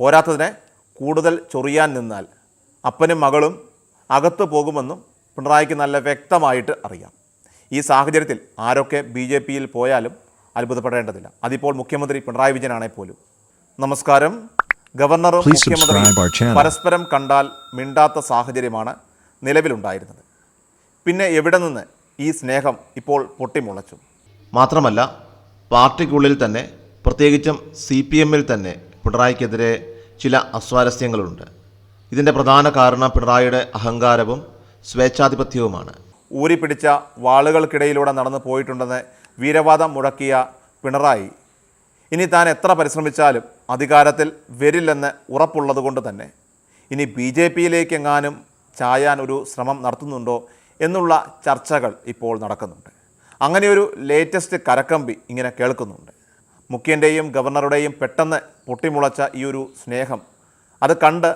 പോരാത്തതിനെ കൂടുതൽ ചൊറിയാൻ നിന്നാൽ അപ്പനും മകളും അകത്തു പോകുമെന്നും പിണറായിക്ക് നല്ല വ്യക്തമായിട്ട് അറിയാം. ഈ സാഹചര്യത്തിൽ ആരൊക്കെ ബി ജെ പിയിൽ പോയാലും അത്ഭുതപ്പെടേണ്ടതില്ല. അതിപ്പോൾ മുഖ്യമന്ത്രി പിണറായി വിജയനാണെ പോലും. നമസ്കാരം. ഗവർണറും മുഖ്യമന്ത്രി. പരസ്പരം കണ്ടാൽ മിണ്ടാത്ത സാഹചര്യമാണ് നിലവിലുണ്ടായിരുന്നത്. പിന്നെ എവിടെ നിന്ന് ഈ സ്നേഹം ഇപ്പോൾ പൊട്ടിമുളച്ചു? മാത്രമല്ല പാർട്ടിക്കുള്ളിൽ തന്നെ പ്രത്യേകിച്ചും സി പി എമ്മിൽ തന്നെ പിണറായിക്കെതിരെ ചില അസ്വാരസ്യങ്ങളുണ്ട്. ഇതിന്റെ പ്രധാന കാരണം പിണറായിയുടെ അഹങ്കാരവും സ്വേച്ഛാധിപത്യവുമാണ്. ഊരിപ്പിടിച്ച വാളുകൾക്കിടയിലൂടെ നടന്നു പോയിട്ടുണ്ടെന്ന് വീരവാദം മുഴക്കിയ പിണറായി ഇനി താൻ എത്ര പരിശ്രമിച്ചാലും അധികാരത്തിൽ വരില്ലെന്ന് ഉറപ്പുള്ളതുകൊണ്ട് തന്നെ. ഇനി ബി ജെ പിയിലേക്ക് എങ്ങാനും ചായാൻ ഒരു ശ്രമം നടത്തുന്നുണ്ടോ എന്നുള്ള ചർച്ചകൾ ഇപ്പോൾ നടക്കുന്നുണ്ട്. അങ്ങനെയൊരു ലേറ്റസ്റ്റ് കരക്കമ്പി ഇങ്ങനെ കേൾക്കുന്നുണ്ട്. മുഖ്യന്റെയും ഗവർണറുടെയും പെട്ടെന്ന് പൊട്ടിമുളച്ച ഈ ഒരു സ്നേഹം അത് കണ്ട്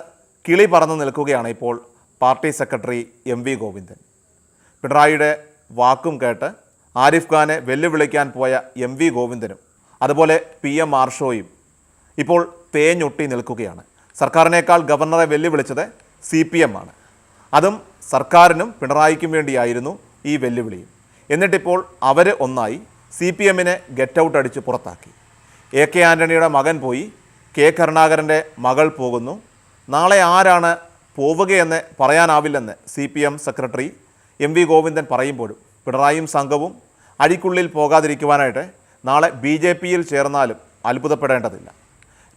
കിളി പറന്നു നിൽക്കുകയാണ് ഇപ്പോൾ party secretary M V Govindan. പിണറായിയുടെ വാക്കും കേട്ട് ആരിഫ് ഖാനെ വെല്ലുവിളിക്കാൻ പോയ എം വി ഗോവിന്ദനും അതുപോലെ പി എം മാർഷോയും ഇപ്പോൾ തേഞ്ഞൊട്ടി നിൽക്കുകയാണ്. സർക്കാരിനേക്കാൾ ഗവർണറെ വെല്ലുവിളിച്ചത് സി പി എം ആണ്. അതും സർക്കാരിനും പിണറായിക്കും വേണ്ടിയായിരുന്നു ഈ വെല്ലുവിളിയും. എന്നിട്ടിപ്പോൾ അവർ ഒന്നായി സി പി എമ്മിനെ ഗെറ്റ് ഔട്ട് അടിച്ച് പുറത്താക്കി. എ കെ ആന്റണിയുടെ മകൻ പോയി. കെ കരുണാകരന്റെ മകൾ പോകുന്നു. നാളെ ആരാണ് പോവുകയെന്ന് പറയാനാവില്ലെന്ന് C P M secretary M V Govindan പറയുമ്പോഴും പിണറായിയും സംഘവും അഴിക്കുള്ളിൽ പോകാതിരിക്കുവാനായിട്ട് നാളെ ബി ജെ പിയിൽ ചേർന്നാലും അത്ഭുതപ്പെടേണ്ടതില്ല.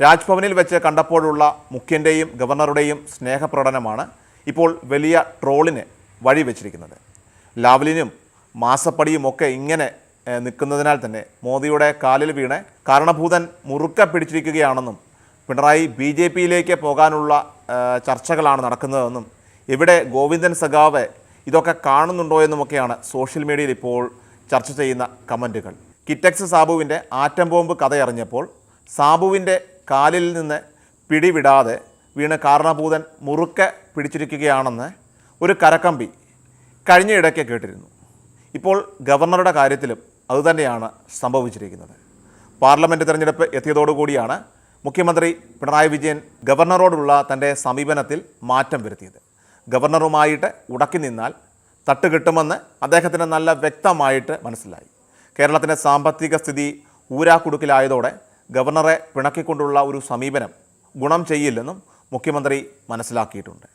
രാജ്ഭവനിൽ വെച്ച് കണ്ടപ്പോഴുള്ള മുഖ്യന്റെയും ഗവർണറുടെയും സ്നേഹപ്രകടനമാണ് ഇപ്പോൾ വലിയ ട്രോളിന് വഴിവെച്ചിരിക്കുന്നത്. ലാവ്ലിനും മാസപ്പടിയുമൊക്കെ ഇങ്ങനെ നിൽക്കുന്നതിനാൽ തന്നെ മോദിയുടെ കാലിൽ വീണ് കാരണഭൂതൻ മുറുക്ക പിടിച്ചിരിക്കുകയാണെന്നും പിണറായി ബി ജെ പിയിലേക്ക് പോകാനുള്ള ചർച്ചകളാണ് നടക്കുന്നതെന്നും ഇവിടെ ഗോവിന്ദൻ സഖാവ് ഇതൊക്കെ കാണുന്നുണ്ടോ എന്നുമൊക്കെയാണ് സോഷ്യൽ മീഡിയയിൽ ഇപ്പോൾ ചർച്ച ചെയ്യുന്ന കമന്റുകൾ. കിറ്റക്സ് സാബുവിന്റെ ആറ്റം ബോംബ് കഥയറിഞ്ഞപ്പോൾ സാബുവിന്റെ കാലിൽ നിന്ന് പിടിവിടാതെ വീണ് കാരണഭൂതൻ മുറുക്ക പിടിച്ചിരിക്കുകയാണെന്ന് ഒരു കരക്കമ്പി കഴിഞ്ഞ ഇടയ്ക്ക് കേട്ടിരുന്നു. ഇപ്പോൾ ഗവർണറുടെ കാര്യത്തിലും അതുതന്നെയാണ് സംഭവിച്ചിരിക്കുന്നത്. പാർലമെന്റ് തിരഞ്ഞെടുപ്പ് എത്തിയതോടുകൂടിയാണ് മുഖ്യമന്ത്രി പിണറായി വിജയൻ ഗവർണറോടുള്ള തന്റെ സമീപനത്തിൽ മാറ്റം വരുത്തിയത്. ഗവർണറുമായിട്ട് ഉടക്കി നിന്നാൽ തട്ട് കിട്ടുമെന്ന് അദ്ദേഹത്തിന് നല്ല വ്യക്തമായിട്ട് മനസ്സിലായി. കേരളത്തിന്റെ സാമ്പത്തിക സ്ഥിതി ഊരാക്കുടുക്കിലായതോടെ ഗവർണറെ പിണക്കിക്കൊണ്ടുള്ള ഒരു സമീപനം ഗുണം ചെയ്യില്ലെന്നും മുഖ്യമന്ത്രി മനസ്സിലാക്കിയിട്ടുണ്ട്.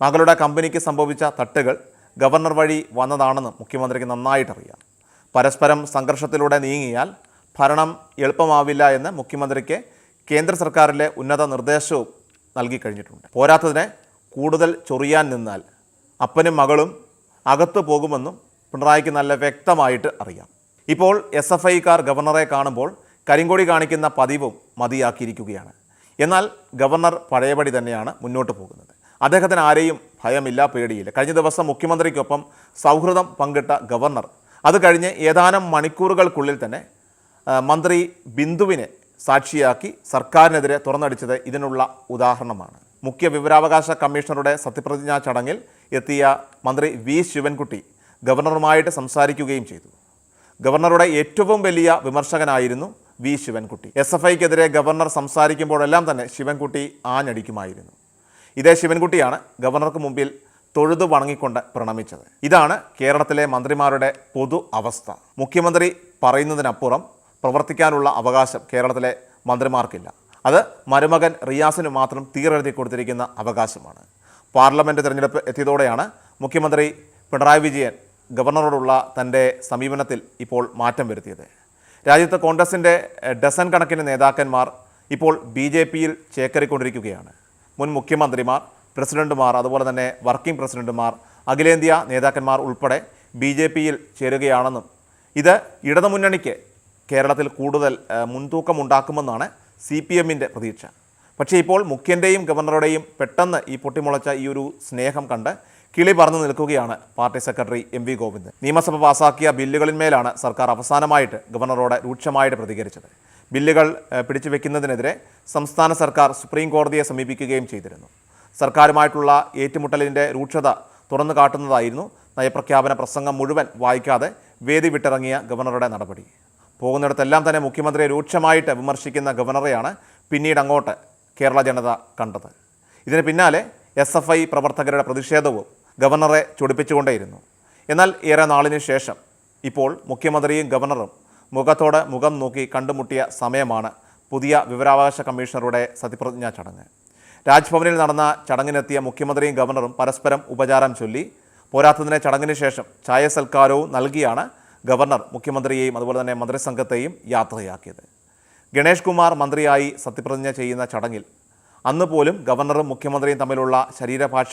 മകളുടെ കമ്പനിക്ക് സംഭവിച്ച തട്ടുകൾ ഗവർണർ വഴി വന്നതാണെന്ന് മുഖ്യമന്ത്രിക്ക് നന്നായിട്ടറിയാം. പരസ്പരം സംഘർഷത്തിലൂടെ നീങ്ങിയാൽ ഭരണം എളുപ്പമാവില്ല എന്ന് മുഖ്യമന്ത്രിക്ക് കേന്ദ്ര സർക്കാരിലെ ഉന്നത നിർദ്ദേശവും നൽകിക്കഴിഞ്ഞിട്ടുണ്ട്. പോരാത്തതിനെ കൂടുതൽ ചൊറിയാൻ നിന്നാൽ അപ്പനും മകളും അകത്തു പോകുമെന്നും പിണറായിക്ക് നല്ല വ്യക്തമായിട്ട് അറിയാം. ഇപ്പോൾ എസ് എഫ് ഐക്കാർ ഗവർണറെ കാണുമ്പോൾ കരിങ്കൊടി കാണിക്കുന്ന പതിവും മതിയാക്കിയിരിക്കുകയാണ്. എന്നാൽ ഗവർണർ പഴയപടി തന്നെയാണ് മുന്നോട്ട് പോകുന്നത്. അദ്ദേഹത്തിന് ആരെയും ഭയമില്ല പേടിയില്ല. കഴിഞ്ഞ ദിവസം മുഖ്യമന്ത്രിക്കൊപ്പം സൗഹൃദം പങ്കിട്ട ഗവർണർ അത് കഴിഞ്ഞ് ഏതാനും മണിക്കൂറുകൾക്കുള്ളിൽ തന്നെ മന്ത്രി ബിന്ദുവിനെ സാക്ഷിയാക്കി സർക്കാരിനെതിരെ തുറന്നടിച്ചത് ഇതിനുള്ള ഉദാഹരണമാണ്. മുഖ്യ വിവരാവകാശ കമ്മീഷണറുടെ സത്യപ്രതിജ്ഞാ ചടങ്ങിൽ എത്തിയ മന്ത്രി വി. ശിവൻകുട്ടി ഗവർണറുമായിട്ട് സംസാരിക്കുകയും ചെയ്തു. ഗവർണറുടെ ഏറ്റവും വലിയ വിമർശകനായിരുന്നു വി. ശിവൻകുട്ടി. എസ് എഫ് ഐക്കെതിരെ ഗവർണർ സംസാരിക്കുമ്പോഴെല്ലാം തന്നെ ശിവൻകുട്ടി ആഞ്ഞടിക്കുമായിരുന്നു. ഇതേ ശിവൻകുട്ടിയാണ് ഗവർണർക്ക് മുമ്പിൽ തൊഴുതു വണങ്ങിക്കൊണ്ട് പ്രണമിച്ചത്. ഇതാണ് കേരളത്തിലെ മന്ത്രിമാരുടെ പൊതു അവസ്ഥ. മുഖ്യമന്ത്രി പറയുന്നതിനപ്പുറം പ്രവർത്തിക്കാനുള്ള അവകാശം കേരളത്തിലെ മന്ത്രിമാർക്കില്ല. അത് മരുമകൻ റിയാസിന് മാത്രം തീരെഴുതി കൊടുത്തിരിക്കുന്ന അവകാശമാണ്. പാർലമെന്റ് തിരഞ്ഞെടുപ്പ് എത്തിയതോടെയാണ് മുഖ്യമന്ത്രി പിണറായി വിജയൻ ഗവർണറോടുള്ള തന്റെ സമീപനത്തിൽ ഇപ്പോൾ മാറ്റം വരുത്തിയത്. രാജ്യത്ത് കോൺഗ്രസിന്റെ ഡസൻ കണക്കിന് നേതാക്കന്മാർ ഇപ്പോൾ ബി ജെ പിയിൽ ചേക്കറിക്കൊണ്ടിരിക്കുകയാണ്. മുൻ മുഖ്യമന്ത്രിമാർ പ്രസിഡന്റുമാർ അതുപോലെ തന്നെ വർക്കിംഗ് പ്രസിഡന്റുമാർ അഖിലേന്ത്യാ നേതാക്കന്മാർ ഉൾപ്പെടെ ബി ജെ പിയിൽ ചേരുകയാണെന്നും ഇത് ഇടതുമുന്നണിക്ക് കേരളത്തിൽ കൂടുതൽ മുൻതൂക്കമുണ്ടാക്കുമെന്നാണ് സി പി എമ്മിന്റെ പ്രതീക്ഷ. പക്ഷേ ഇപ്പോൾ മുഖ്യന്റെയും ഗവർണറുടെയും പെട്ടെന്ന് ഈ പൊട്ടിമുളച്ച ഈ ഒരു സ്നേഹം കണ്ട് കിളി പറഞ്ഞു നിൽക്കുകയാണ് party secretary M V Govindan നിയമസഭ പാസാക്കിയ ബില്ലുകളിന്മേലാണ് സർക്കാർ അവസാനമായിട്ട് ഗവർണറോട് രൂക്ഷമായിട്ട് പ്രതികരിച്ചത്. ബില്ലുകൾ പിടിച്ചു വയ്ക്കുന്നതിനെതിരെ സംസ്ഥാന സർക്കാർ സുപ്രീം കോടതിയെ സമീപിക്കുകയും ചെയ്തിരുന്നു. സർക്കാരുമായിട്ടുള്ള ഏറ്റുമുട്ടലിന്റെ രൂക്ഷത തുറന്നു കാട്ടുന്നതായിരുന്നു നയപ്രഖ്യാപന പ്രസംഗം മുഴുവൻ വായിക്കാതെ വേദി വിട്ടിറങ്ങിയ ഗവർണറുടെ നടപടി. പോകുന്നിടത്തെല്ലാം തന്നെ മുഖ്യമന്ത്രിയെ രൂക്ഷമായിട്ട് വിമർശിക്കുന്ന ഗവർണറെയാണ് പിന്നീട് അങ്ങോട്ട് കേരള ജനത കണ്ടത്. ഇതിന് പിന്നാലെ എസ് എഫ് ഐ പ്രവർത്തകരുടെ പ്രതിഷേധവും ഗവർണറെ ചൊടിപ്പിച്ചുകൊണ്ടേയിരുന്നു. എന്നാൽ ഏറെ നാളിന് ശേഷം ഇപ്പോൾ മുഖ്യമന്ത്രിയും ഗവർണറും മുഖത്തോട് മുഖം നോക്കി കണ്ടുമുട്ടിയ സമയമാണ് പുതിയ വിവരാവകാശ കമ്മീഷണറുടെ സത്യപ്രതിജ്ഞാ ചടങ്ങ്. രാജ്ഭവനിൽ നടന്ന ചടങ്ങിനെത്തിയ മുഖ്യമന്ത്രിയും ഗവർണറും പരസ്പരം ഉപചാരം ചൊല്ലി. പോരാത്തതിനെ ചടങ്ങിന് ശേഷം ചായ സൽക്കാരവും നൽകിയാണ് ഗവർണർ മുഖ്യമന്ത്രിയെയും അതുപോലെ തന്നെ മന്ത്രിസംഘത്തെയും യാത്രയാക്കിയത്. ഗണേഷ് കുമാർ മന്ത്രിയായി സത്യപ്രതിജ്ഞ ചെയ്യുന്ന ചടങ്ങിൽ അന്ന് പോലും ഗവർണറും മുഖ്യമന്ത്രിയും തമ്മിലുള്ള ശരീരഭാഷ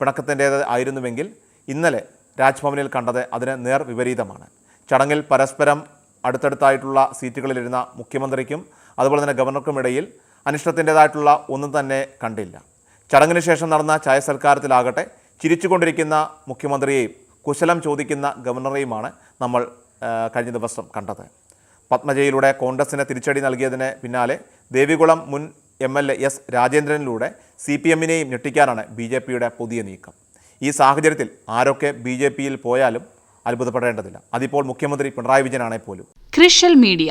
പിണക്കത്തിന്റേത് ആയിരുന്നുവെങ്കിൽ ഇന്നലെ രാജ്ഭവനിൽ കണ്ടത് അതിന് നേർ വിപരീതമാണ്. ചടങ്ങിൽ പരസ്പരം അടുത്തടുത്തായിട്ടുള്ള സീറ്റുകളിലിരുന്ന മുഖ്യമന്ത്രിക്കും അതുപോലെ തന്നെ ഗവർണർക്കുമിടയിൽ അനിഷ്ടത്തിന്റെതായിട്ടുള്ള ഒന്നും തന്നെ കണ്ടില്ല. ചടങ്ങിന് ശേഷം നടന്ന ചായ സൽക്കാരത്തിലാകട്ടെ ചിരിച്ചുകൊണ്ടിരിക്കുന്ന മുഖ്യമന്ത്രിയെയും കുശലം ചോദിക്കുന്ന ഗവർണറെയുമാണ് നമ്മൾ കഴിഞ്ഞ ദിവസം കണ്ടത്. പത്മജയിലൂടെ കോൺഗ്രസിന് തിരിച്ചടി നൽകിയതിന് പിന്നാലെ ദേവികുളം മുൻ എം എൽ എ എസ് രാജേന്ദ്രനിലൂടെ സി പി എമ്മിനെയും ഞെട്ടിക്കാനാണ് ബി ജെ പിയുടെ പുതിയ നീക്കം. ഈ സാഹചര്യത്തിൽ ആരൊക്കെ ബി ജെ പിയിൽ പോയാലും അത്ഭുതപ്പെടേണ്ടതില്ല. അതിപ്പോൾ മുഖ്യമന്ത്രി പിണറായി വിജയനാണെ പോലും ക്രിഷ്യൽ മീഡിയ